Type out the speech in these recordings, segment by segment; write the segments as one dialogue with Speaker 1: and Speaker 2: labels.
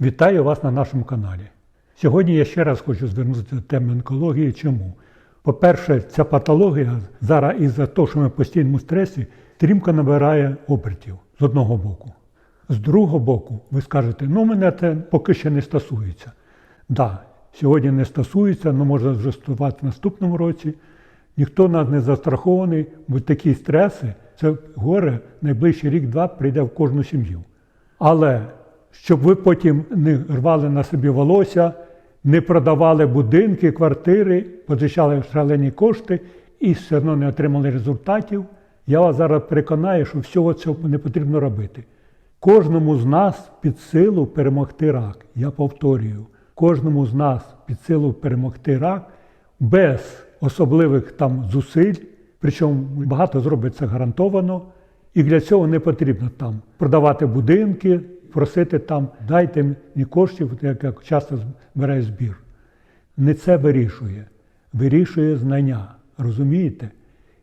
Speaker 1: Вітаю вас на нашому каналі. Сьогодні я ще раз хочу звернутися до теми онкології. Чому? По-перше, ця патологія зараз із-за того, що ми в постійному стресі, стрімко набирає обертів з одного боку. З другого боку, ви скажете, ну мене це поки ще не стосується. Да, сьогодні не стосується, але може вже стосувати в наступному році. Ніхто нас не застрахований, бо такі стреси, це горе найближчий рік-два прийде в кожну сім'ю. Але щоб ви потім не рвали на собі волосся, не продавали будинки, квартири, позичали шалені кошти і все одно не отримали результатів, я вас зараз переконаю, що всього цього не потрібно робити. Кожному з нас під силу перемогти рак. Я повторюю, кожному з нас під силу перемогти рак без особливих там зусиль, причому багато зробиться гарантовано, і для цього не потрібно там продавати будинки, просити там, дайте мені коштів, як я часто збираю збір. Не це вирішує, вирішує знання. Розумієте?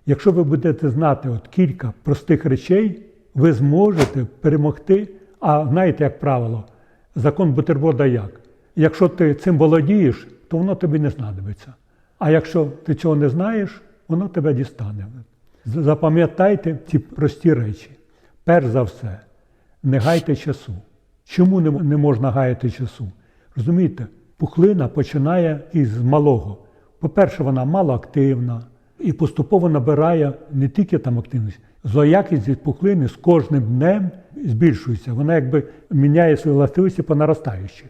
Speaker 1: Якщо ви будете знати от кілька простих речей, ви зможете перемогти. А знаєте, як правило, закон бутерброда як? Якщо ти цим володієш, то воно тобі не знадобиться. А якщо ти цього не знаєш, воно тебе дістане. Запам'ятайте ці прості речі. Перш за все, не гайте часу. Чому не, можна гаяти часу? Розумієте, пухлина починає із малого. По-перше, вона малоактивна і поступово набирає не тільки там активність, злоякість від пухлини з кожним днем збільшується. Вона якби міняє свої властивості по наростаючій.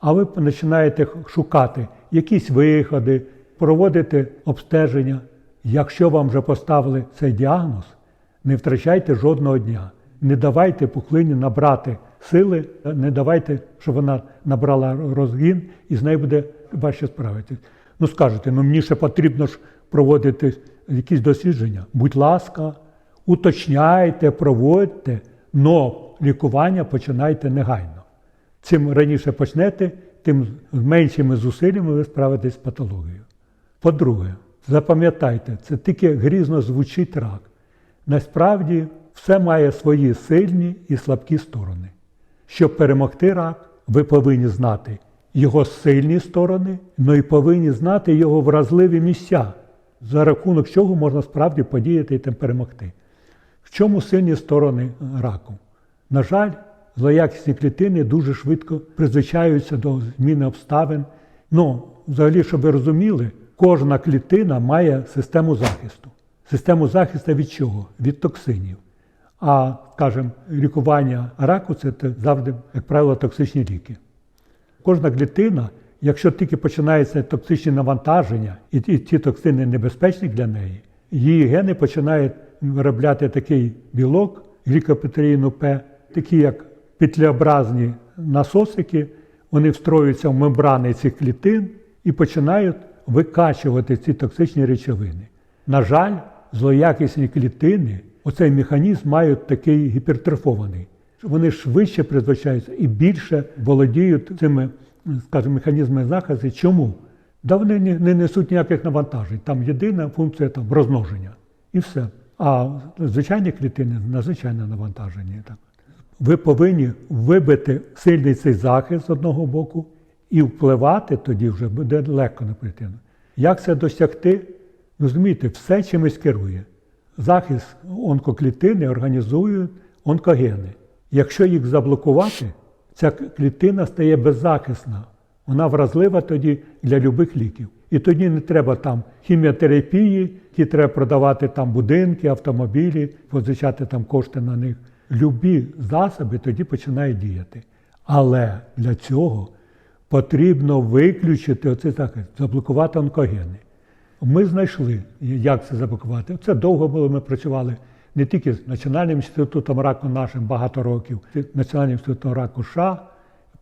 Speaker 1: А ви починаєте шукати якісь виходи, проводити обстеження. Якщо вам вже поставили цей діагноз, не втрачайте жодного дня. Не давайте пухлині набрати сили, не давайте, щоб вона набрала розгін і з нею буде важче справитись. Ну скажете, ну мені ще потрібно ж проводити якісь дослідження. Будь ласка, уточняйте, проводьте, але лікування починайте негайно. Чим раніше почнете, тим з меншими зусиллями ви справитесь з патологією. По-друге, запам'ятайте, це тільки грізно звучить рак. Насправді все має свої сильні і слабкі сторони. Щоб перемогти рак, ви повинні знати його сильні сторони, але й повинні знати його вразливі місця, за рахунок чого можна справді подіяти і тим перемогти. В чому сильні сторони раку? На жаль, злоякісні клітини дуже швидко призвичаються до зміни обставин. Ну, взагалі, щоб ви розуміли, кожна клітина має систему захисту. Систему захисту від чого? Від токсинів. А, скажімо, лікування раку це завжди, як правило, токсичні ліки. Кожна клітина, якщо тільки починається токсичні навантаження, і ті токсини небезпечні для неї, її гени починають виробляти такий білок, глікопетеріну П, такі як петлеобразні насосики, вони встроюються в мембрани цих клітин і починають викачувати ці токсичні речовини. На жаль, злоякісні клітини, оцей механізм мають такий гіпертрофований. Вони швидше призвичаються і більше володіють цими, скажімо, механізмами захисту. Чому? Да вони не несуть ніяких навантажень. Там єдина функція там, розмноження. І все. А звичайні клітини надзвичайно навантажені. Так. Ви повинні вибити сильний цей захист з одного боку і впливати тоді вже буде легко на клітину. Як це досягти? Розумієте, все чимось керує. Захист онкоклітини організують онкогени. Якщо їх заблокувати, ця клітина стає беззахисна. Вона вразлива тоді для любих ліків. І тоді не треба там хіміотерапії, ті треба продавати там будинки, автомобілі, позичати там кошти на них. Любі засоби тоді починають діяти. Але для цього потрібно виключити оцей захист, заблокувати онкогени. Ми знайшли, як це заблокувати. Це довго було, ми працювали не тільки з Національним інститутом раку нашим багато років, Національним інститутом раку США,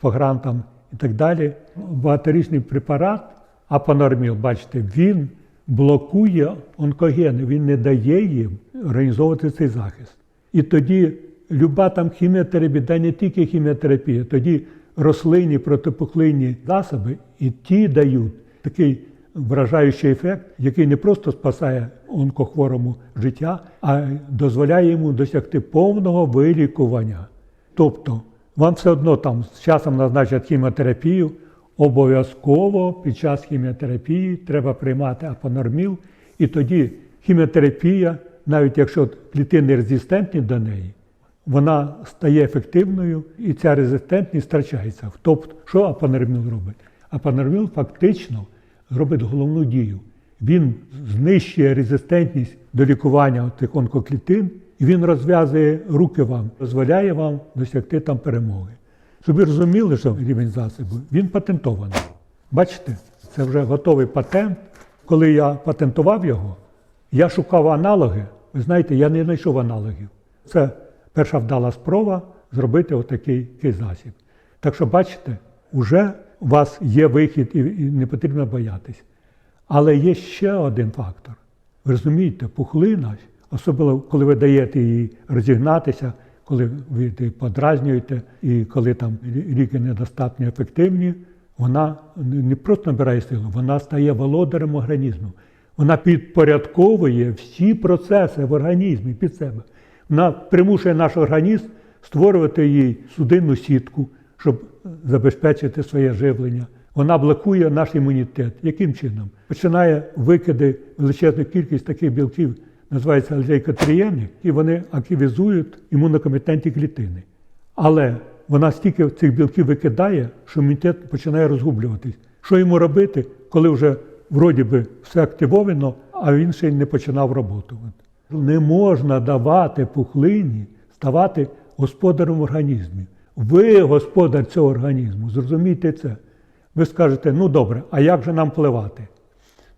Speaker 1: по грантам і так далі. Багаторічний препарат апонорміл, бачите, він блокує онкогени, він не дає їм організовувати цей захист. І тоді люба там хіміотерапія, да не тільки хіміотерапія, тоді рослинні протипухлинні засоби і ті дають такий вражаючий ефект, який не просто спасає онкохворому життя, а дозволяє йому досягти повного вилікування. Тобто вам все одно там з часом назначать хіміотерапію. Обов'язково під час хіміотерапії треба приймати апонорміл, і тоді хіміотерапія, навіть якщо клітини резистентні до неї, вона стає ефективною і ця резистентність втрачається. Тобто, що апонорміл робить? Апонорміл фактично робить головну дію. Він знищує резистентність до лікування цих онкоклітин, і він розв'язує руки вам, дозволяє вам досягти там перемоги. Щоб ви розуміли, що рівень засобу, він патентований. Бачите, це вже готовий патент. Коли я патентував його, я шукав аналоги. Ви знаєте, я не знайшов аналогів. Це перша вдала спроба зробити отакий засіб. Так що, бачите, вже у вас є вихід і, не потрібно боятись. Але є ще один фактор. Ви розумієте, пухлина, особливо коли ви даєте їй розігнатися, коли ви її подразнюєте, і коли там ліки недостатньо ефективні, вона не просто набирає силу, вона стає володарем організму. Вона підпорядковує всі процеси в організмі під себе. Вона примушує наш організм створювати їй судинну сітку, щоб забезпечити своє живлення. Вона блокує наш імунітет. Яким чином? Починає викиди величезну кількість таких білків, називається лейкотрієни, і вони активізують імунокомпетентні клітини. Але вона стільки цих білків викидає, що імунітет починає розгублюватись. Що йому робити, коли вже вроді би все активовано, а він ще й не починав роботу? Не можна давати пухлині ставати господарем в організмі. Ви господар цього організму, зрозумійте це. Ви скажете, ну добре, а як же нам впливати?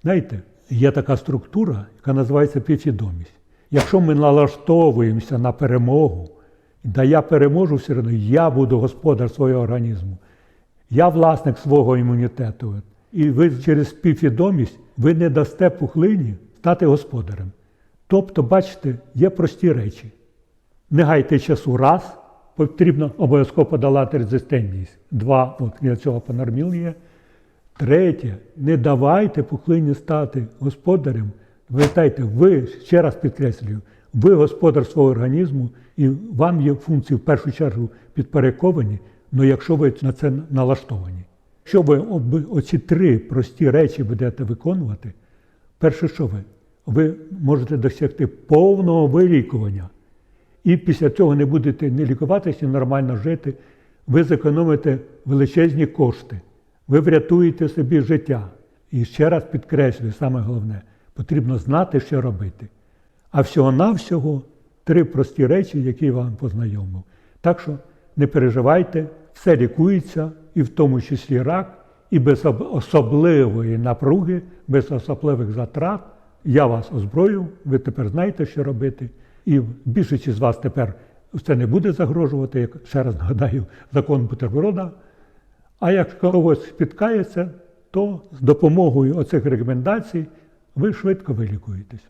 Speaker 1: Знаєте, є така структура, яка називається підсвідомість. Якщо ми налаштовуємося на перемогу, да я переможу все одно, я буду господар свого організму, я власник свого імунітету. І ви через підсвідомість ви не дасте пухлині стати господарем. Тобто, бачите, є прості речі. Не гайте часу раз, потрібно обов'язково подолати резистентність. Два, от для цього панорміл є. Третє, не давайте пухлині стати господарем. Пам'ятайте, ви, ще раз підкреслюю, ви господар свого організму, і вам є функції в першу чергу підпорядковані, але якщо ви на це налаштовані. Якщо ви оці три прості речі будете виконувати, перше, що ви? Ви можете досягти повного вилікування. І після цього не будете не лікуватися, нормально жити. Ви зекономите величезні кошти, ви врятуєте собі життя. І ще раз підкреслюю, саме головне, потрібно знати, що робити. А всього-навсього три прості речі, які я вам познайомив. Так що не переживайте, все лікується, і в тому числі рак, і без особливої напруги, без особливих затрат. Я вас озброїв, ви тепер знаєте, що робити. І більшість з вас тепер це не буде загрожувати, як ще раз нагадаю, закон бутерброда. А якщо когось спіткається, то з допомогою оцих рекомендацій ви швидко вилікуєтесь.